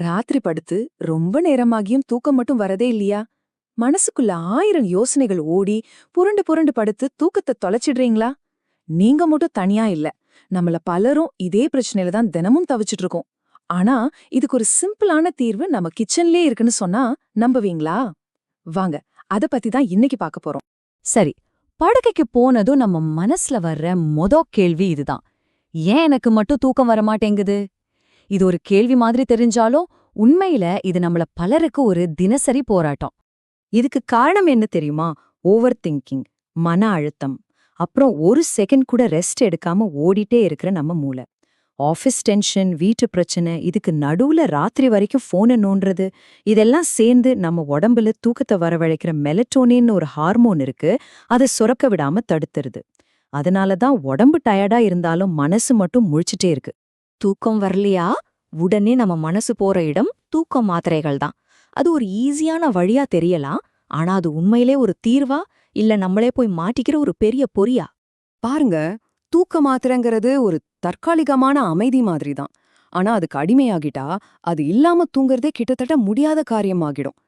ராத்திரி படுத்து ரொம்ப நேரமாகியும் தூக்கம் மட்டும் வரதே இல்லையா? மனசுக்குள்ள ஆயிரம் யோசனைகள் ஓடி புரண்டு புரண்டு படுத்து தூக்கத்தை தொலைச்சிடுறீங்களா? நீங்க மட்டும் தனியா இல்ல. நம்மள பலரும் இதே பிரச்சனையில தான் தினமும் தவிச்சிட்டு இருக்கோம். ஆனா இதுக்கு ஒரு சிம்பிளான தீர்வு நம்ம கிச்சன்லயே இருக்குன்னு சொன்னா நம்புவீங்களா? வாங்க அத பத்தி தான் இன்னைக்கு பார்க்க போறோம். சரி படுக்கைக்கு போனதும் நம்ம மனசுல வர்ற மொத கேள்வி இதுதான். ஏன் எனக்கு மட்டும் தூக்கம் வர மாட்டேங்குது இது ஒரு கேள்வி மாதிரி தெரிஞ்சாலும் உண்மையில இது நம்மள பலருக்கு ஒரு தினசரி போராட்டம். இதுக்கு காரணம் என்ன தெரியுமா? ஓவர் திங்கிங் மன அழுத்தம். அப்புறம் ஒரு செகண்ட் கூட ரெஸ்ட் எடுக்காம ஓடிட்டே இருக்கிற நம்ம மூளை. ஆஃபீஸ் டென்ஷன் வீட்டு பிரச்சனை இதுக்கு நடுவுல ராத்திரி வரைக்கும் ஃபோனை நோண்டுறது இதெல்லாம் சேர்ந்து நம்ம உடம்புல தூக்கத்தை வரவழைக்கிற மெலட்டோனின்னு ஒரு ஹார்மோன் இருக்கு அதை சுரக்க விடாம தடுத்துருது. அதனால தான் உடம்பு டயர்டா இருந்தாலும் மனசு மட்டும் முழிச்சிட்டே இருக்கு. தூக்கம் வரலையா? உடனே நம்ம மனசு போற இடம் தூக்க மாத்திரைகள் தான். அது ஒரு ஈஸியான வழியா தெரியலாம். ஆனா அது உண்மையிலே ஒரு தீர்வா? இல்ல நம்மளே போய் மாட்டிக்கிற ஒரு பெரிய பொறியா? பாருங்க தூக்க மாத்திரங்கிறது ஒரு தற்காலிகமான அமைதி மாதிரி தான். ஆனா அதுக்கு அடிமையாகிட்டா அது இல்லாம தூங்குறதே கிட்டத்தட்ட முடியாத காரியமாகிடும்.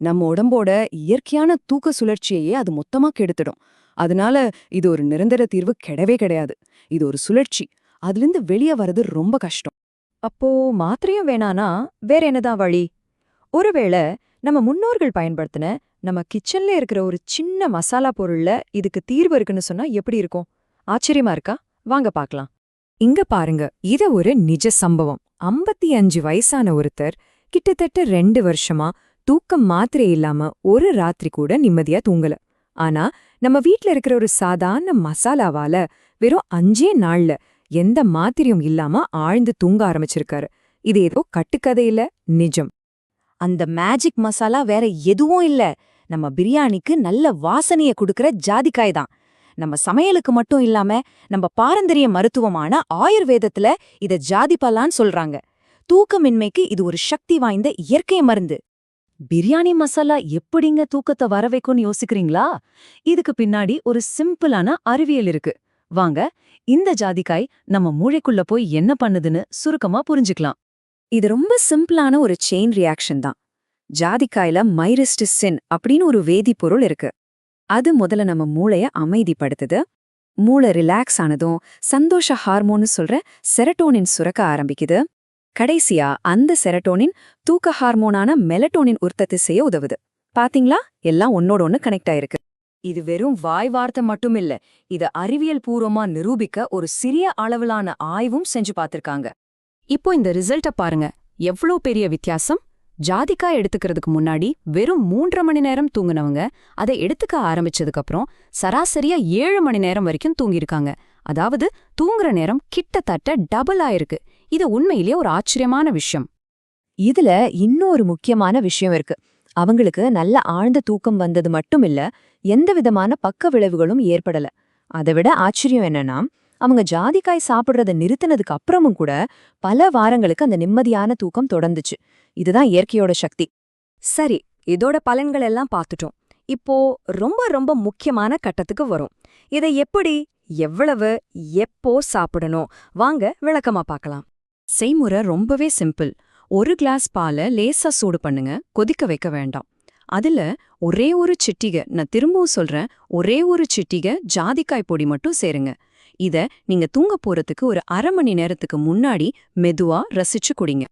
நம்ம உடம்போட இயற்கையான தூக்க சுழற்சியையே அது மொத்தமா கெடுத்துடும். அதனால இது ஒரு நிரந்தர தீர்வு கிடையவே கிடையாது. இது ஒரு சுழற்சி. அதுலேருந்து வெளியே வர்றது ரொம்ப கஷ்டம். அப்போ மாத்திரையும் வேணானா? வேற என்னதான் வழி? ஒருவேளை நம்ம முன்னோர்கள் பயன்படுத்தின நம்ம கிச்சன்ல இருக்கிற ஒரு சின்ன மசாலா பொருள்ல இதுக்கு தீர்வு இருக்குன்னு சொன்னா எப்படி இருக்கும்? ஆச்சரியமா இருக்கா? வாங்க பார்க்கலாம். இங்க பாருங்க இத ஒரு நிஜ சம்பவம். ஐம்பத்தி அஞ்சு வயசான ஒருத்தர் கிட்டத்தட்ட ரெண்டு வருஷமா தூக்கம் மாத்திரை இல்லாம ஒரு ராத்திரி கூட நிம்மதியா தூங்கல. ஆனா நம்ம வீட்ல இருக்கிற ஒரு சாதாரண மசாலாவால வெறும் அஞ்சே நாள்ல எந்த மாத்திரையும் இல்லாம ஆழ்ந்து தூங்க ஆரம்பிச்சிருக்காரு. இது ஏதோ கட்டுக்கதையில நிஜம். அந்த மேஜிக் மசாலா வேற எதுவும் இல்ல. நம்ம பிரியாணிக்கு நல்ல வாசனைய குடுக்கற ஜாதிக்காய் தான். நம்ம சமையலுக்கு மட்டும் இல்லாம நம்ம பாரம்பரிய மருத்துவமான ஆயுர்வேதத்துல இத ஜாதிபலான்னு சொல்றாங்க. தூக்கமின்மைக்கு இது ஒரு சக்தி வாய்ந்த இயற்கை மருந்து. பிரியாணி மசாலா எப்படிங்க தூக்கத்தை வர வைக்கும்னு யோசிக்கிறீங்களா? இதுக்கு பின்னாடி ஒரு சிம்பிளான அறிவியல் இருக்கு. வாங்க இந்த ஜாதிக்காய் நம்ம மூளைக்குள்ள போய் என்ன பண்ணுதுன்னு சுருக்கமா புரிஞ்சுக்கலாம். இது ரொம்ப சிம்பிளான ஒரு செயின் ரியாக்ஷன் தான். ஜாதிக்காயில மைரிஸ்டிசின் அப்படின்னு ஒரு வேதிப்பொருள் இருக்கு. அது முதல்ல நம்ம மூளைய அமைதிப்படுத்துது. மூளை ரிலாக்ஸ் ஆனதும் சந்தோஷ ஹார்மோன்னு சொல்ற செரட்டோனின் சுரக்க ஆரம்பிக்குது. கடைசியா அந்த செரட்டோனின் தூக்க ஹார்மோனான மெலட்டோனின் உற்பத்தி செய்ய உதவுது. பாத்தீங்களா? எல்லாம் ஒன்னோட ஒன்னு கனெக்ட் ஆயிருக்கு. இது வெறும் வாய் வார்த்தை மட்டும் இல்ல இத அறிவியல் பூர்வமா நிரூபிக்க ஒரு சிறிய அளவிலான ஆய்வும் செஞ்சு பார்த்திருக்காங்க. இப்போ இந்த ரிசல்ட்ட பாருங்க. எவ்ளோ பெரிய வித்தியாசம்? ஜாதிக்காய் எடுத்துக்கிறதுக்கு முன்னாடி வெறும் மூன்றரை மணி நேரம் தூங்குனவங்க அதை எடுத்துக்க ஆரம்பிச்சதுக்கு அப்புறம் சராசரியா ஏழு மணி நேரம் வரைக்கும் தூங்கியிருக்காங்க. அதாவது தூங்குற நேரம் கிட்டத்தட்ட டபுள் ஆயிருக்கு. இது உண்மையிலேயே ஒரு ஆச்சரியமான விஷயம். இதுல இன்னொரு முக்கியமான விஷயம் இருக்கு. அவங்களுக்கு நல்ல ஆழ்ந்த தூக்கம் வந்தது மட்டும் இல்ல எந்த விதமான பக்க விளைவுகளும் ஏற்படல. அதை விட ஆச்சரியம் என்னன்னா அவங்க ஜாதிக்காய் சாப்பிடுறத நிறுத்தினதுக்கு அப்புறமும் கூட பல வாரங்களுக்கு அந்த நிம்மதியான தூக்கம் தொடர்ந்துச்சு. இதுதான் இயற்கையோட சக்தி. சரி இதோட பலன்கள் எல்லாம் பார்த்துட்டோம். இப்போ ரொம்ப ரொம்ப முக்கியமான கட்டத்துக்கு வரும். இதை எப்படி எவ்வளவு எப்போ சாப்பிடணும்? வாங்க விளக்கமா பார்க்கலாம். செய்முறை ரொம்பவே சிம்பிள். ஒரு கிளாஸ் பாலை லேசா சூடு பண்ணுங்க கொதிக்க வைக்க வேண்டாம். அதுல ஒரே ஒரு சிட்டிகை நான் திரும்பவும் சொல்றேன் ஒரே ஒரு சிட்டிகை ஜாதிக்காய் பொடி மட்டும் சேருங்க. இத நீங்க தூங்க போறதுக்கு ஒரு அரை மணி நேரத்துக்கு முன்னாடி மெதுவா ரசிச்சு குடிங்க.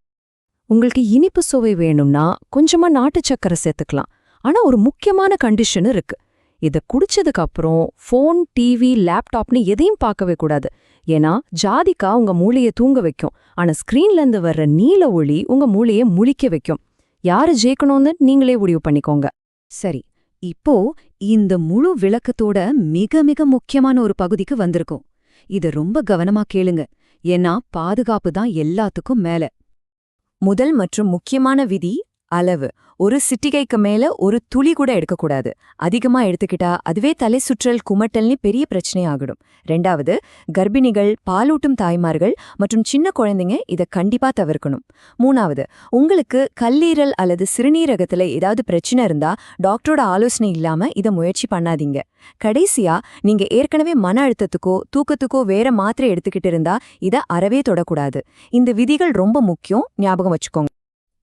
உங்களுக்கு இனிப்பு சுவை வேணும்னா கொஞ்சமா நாட்டு சக்கரை சேர்த்துக்கலாம். ஆனா ஒரு முக்கியமான கண்டிஷன் இருக்கு. இத குடிச்சதுக்கு அப்புறம் ஃபோன் டிவி லேப்டாப்னு எதையும் பார்க்கவே கூடாது. ஏன்னா ஜாதிக்கா உங்க மூளையை தூங்க வைக்கும். ஆனா ஸ்கிரீன்ல இருந்து வர்ற நீல ஒளி உங்க மூளையை முழிக்க வைக்கும். யாரு ஜெயிக்கணும்னு நீங்களே முடிவு பண்ணிக்கோங்க. சரி இப்போ இந்த முழு விளக்கத்தோட மிக மிக முக்கியமான ஒரு பகுதிக்கு வந்திருக்கோம். இத ரொம்ப கவனமா கேளுங்க. ஏன்னா பாதுகாப்பு தான் எல்லாத்துக்கும் மேல. முதல் மற்றும் முக்கியமான விதி அளவு. ஒரு சிட்டிகைக்கு மேல ஒரு துளி கூட எடுக்கக்கூடாது. அதிகமா எடுத்துக்கிட்டா அதுவே தலை சுற்றல் குமட்டல்னு பெரிய பிரச்சனை ஆகிடும். ரெண்டாவது கர்ப்பிணிகள் பாலூட்டும் தாய்மார்கள் மற்றும் சின்ன குழந்தைங்க இத கண்டிப்பா தவிர்க்கணும். மூணாவது உங்களுக்கு கல்லீரல் அல்லது சிறுநீரகத்துல ஏதாவது பிரச்சனை இருந்தா டாக்டரோட ஆலோசனை இல்லாம இத முயற்சி பண்ணாதீங்க. கடைசியா நீங்க ஏற்கனவே மன அழுத்தத்துக்கோ தூக்கத்துக்கோ வேற மாத்திரை எடுத்துக்கிட்டு இருந்தா இத அறவே தொடக்கூடாது. இந்த விதிகள் ரொம்ப முக்கியம். ஞாபகம் வச்சுக்கோங்க.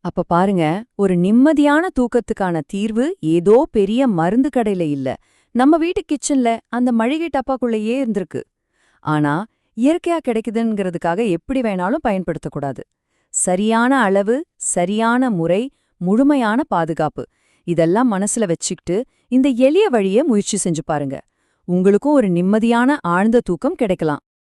அப்ப பாருங்க ஒரு நிம்மதியான தூக்கத்துக்கான தீர்வு ஏதோ பெரிய மருந்து கடையில இல்ல. நம்ம வீட்டு கிச்சன்ல அந்த மளிகை டப்பாக்குள்ளேயே இருந்திருக்கு. ஆனா இயற்கையா கிடைக்குதுங்கிறதுக்காக எப்படி வேணாலும் பயன்படுத்தக்கூடாது. சரியான அளவு சரியான முறை முழுமையான பாதுகாப்பு. இதெல்லாம் மனசுல வச்சுக்கிட்டு இந்த எளிய வழியை முயற்சி செஞ்சு பாருங்க. உங்களுக்கும் ஒரு நிம்மதியான ஆழ்ந்த தூக்கம் கிடைக்கலாம்.